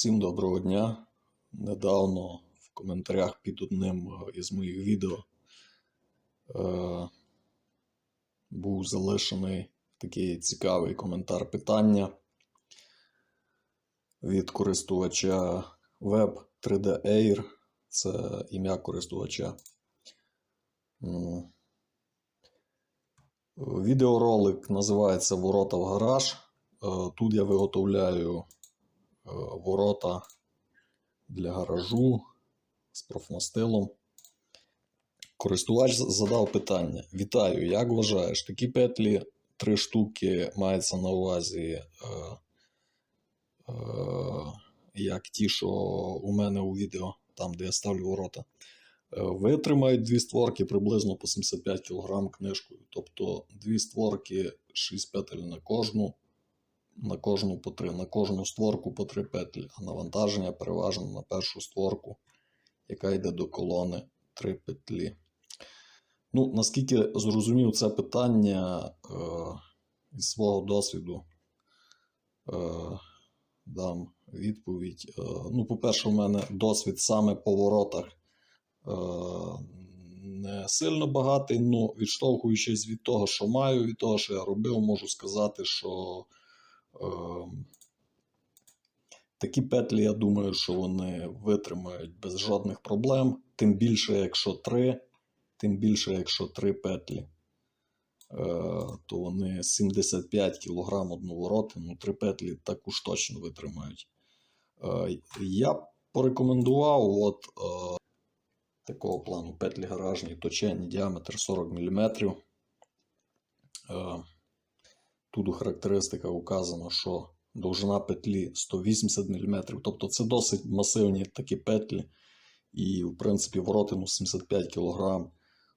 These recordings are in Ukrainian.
Всім доброго дня. Недавно в коментарях під одним е, із моїх відео е, був залишений такий цікавий коментар питання від користувача Web 3D Air. Це ім'я користувача. Відеоролик називається Ворота в гараж. Е, Тут я виготовляю ворота для гаражу з профнастилом. Користувач задав питання: Вітаю, як вважаєш, такі петлі три штуки мається на увазі, е, е, як ті, що у мене у відео, там, де я ставлю ворота. Е, Витримають дві створки приблизно по 75 кг книжкою. Тобто дві створки, 6 петель на кожну, на кожну по три, на кожну створку по три петлі, а навантаження переважно на першу створку, яка йде до колони, три петлі. Ну, наскільки зрозумів це питання е, із свого досвіду, е, дам відповідь. Е, ну, по-перше, у мене досвід саме по воротах е, не сильно багатий, але відштовхуючись від того, що маю, від того, що я робив, можу сказати, що такі петлі, я думаю, що вони витримають без жодних проблем. Тим більше, якщо три, тим більше, якщо три петлі, е, то вони 75 кг одну вороти, ну три петлі також точно витримають. Е, Я порекомендував от, е, такого плану петлі гаражні, точені, діаметр 40 мм. Тут у характеристиках указано, що довжина петлі 180 мм. Тобто це досить масивні такі петлі. І, в принципі, вороти ну, 75 кг.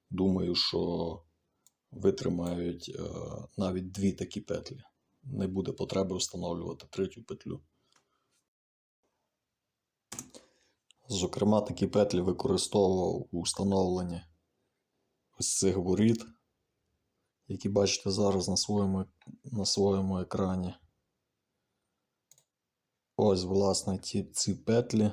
Думаю, що витримають е, навіть дві такі петлі. Не буде потреби встановлювати третю петлю. Зокрема, такі петлі використовував у встановленні ось цих воріт, які бачите зараз на своєму, на своєму екрані. Ось, власне, ті, ці петлі.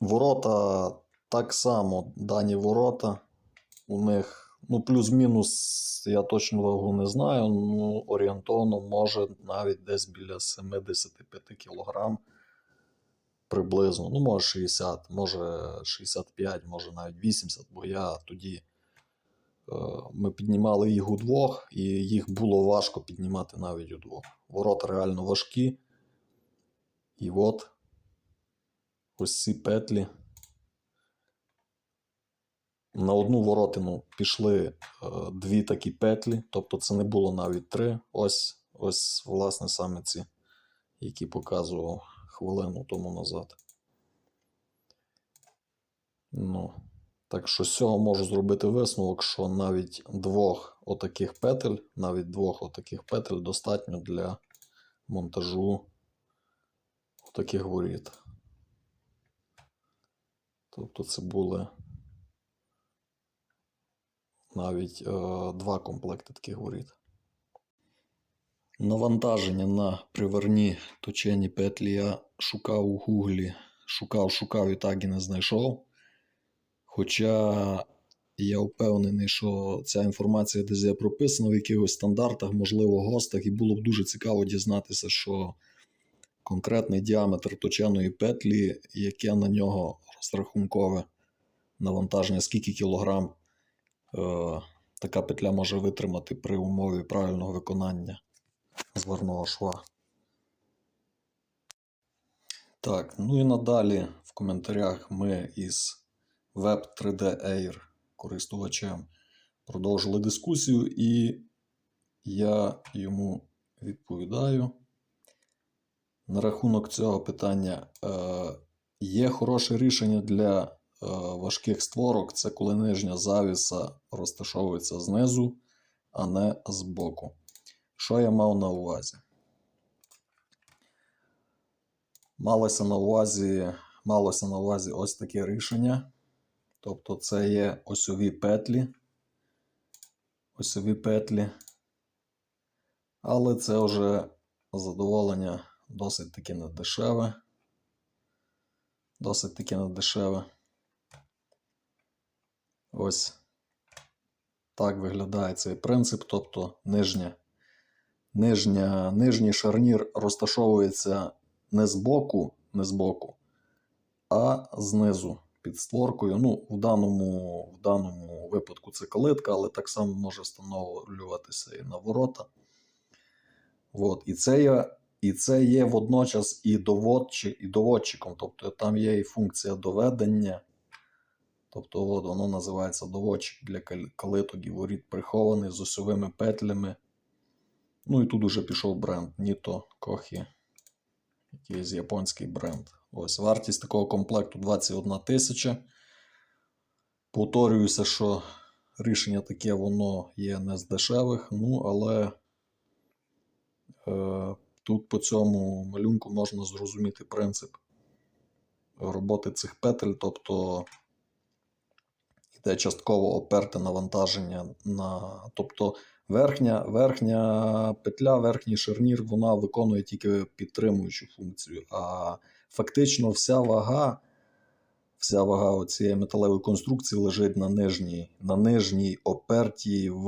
Ворота так само, дані ворота. У них, ну, плюс-мінус, я точно вагу не знаю, ну, орієнтовно може навіть десь біля 75 кг приблизно. Ну, може 60, може 65, може навіть 80, бо я тоді ми піднімали їх удвох, і їх було важко піднімати навіть удвох. Ворота реально важкі. І от ось ці петлі. На одну воротину пішли е, дві такі петлі, тобто це не було навіть три. Ось, ось, власне, саме ці, які показував хвилину тому назад. Ну, так що з цього можу зробити висновок, що навіть двох отаких петель, навіть двох отаких петель достатньо для монтажу таких воріт. Тобто це були навіть е, два комплекти таких воріт. Навантаження на приварні точені петлі я шукав у гуглі, шукав, шукав і так і не знайшов. Хоча я впевнений, що ця інформація десь є прописана в якихось стандартах, можливо, ГОСТах, і було б дуже цікаво дізнатися, що конкретний діаметр точеної петлі, яке на нього розрахункове навантаження, скільки кілограм е, така петля може витримати при умові правильного виконання зварного шва. Так, ну і надалі в коментарях ми із Web 3D Air користувачем продовжили дискусію, і я йому відповідаю. На рахунок цього питання е, є хороше рішення для е, важких створок це коли нижня завіса розташовується знизу, а не збоку. Що я мав на увазі? Малося на увазі, малося на увазі ось таке рішення. Тобто це є осьові петлі. Осьові петлі. Але це вже задоволення досить таки недешеве. Досить таки недешеве. Ось так виглядає цей принцип, тобто нижня, нижня, нижній шарнір розташовується не збоку, не збоку, а знизу під створкою. Ну, в даному, в даному випадку це калитка, але так само може встановлюватися і на ворота. От. І, це є, і це є водночас і, доводчи, і доводчиком, тобто там є і функція доведення. Тобто, от воно називається доводчик для калиток і воріт прихований з осьовими петлями. Ну і тут уже пішов бренд Nito Kohi, якийсь японський бренд. Ось вартість такого комплекту 21 тисяча. Повторююся, що рішення таке воно є не з дешевих, ну але е, тут по цьому малюнку можна зрозуміти принцип роботи цих петель, тобто йде частково оперте навантаження на. Тобто верхня, верхня петля, верхній шарнір, вона виконує тільки підтримуючу функцію, а фактично вся вага. Вся вага цієї металевої конструкції лежить на нижній, на нижній оперті в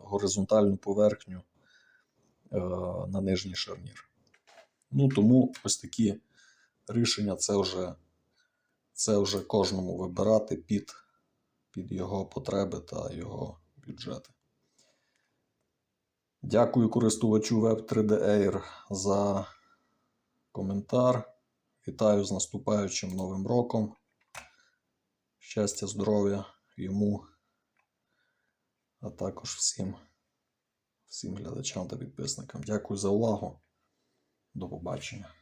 горизонтальну поверхню е, на нижній шарнір. Ну, тому ось такі рішення це вже, це вже кожному вибирати під, під його потреби та його бюджети. Дякую користувачу Web3D Air за коментар. Вітаю з наступаючим новим роком. Щастя, здоров'я йому, а також всім, всім глядачам та підписникам. Дякую за увагу. До побачення.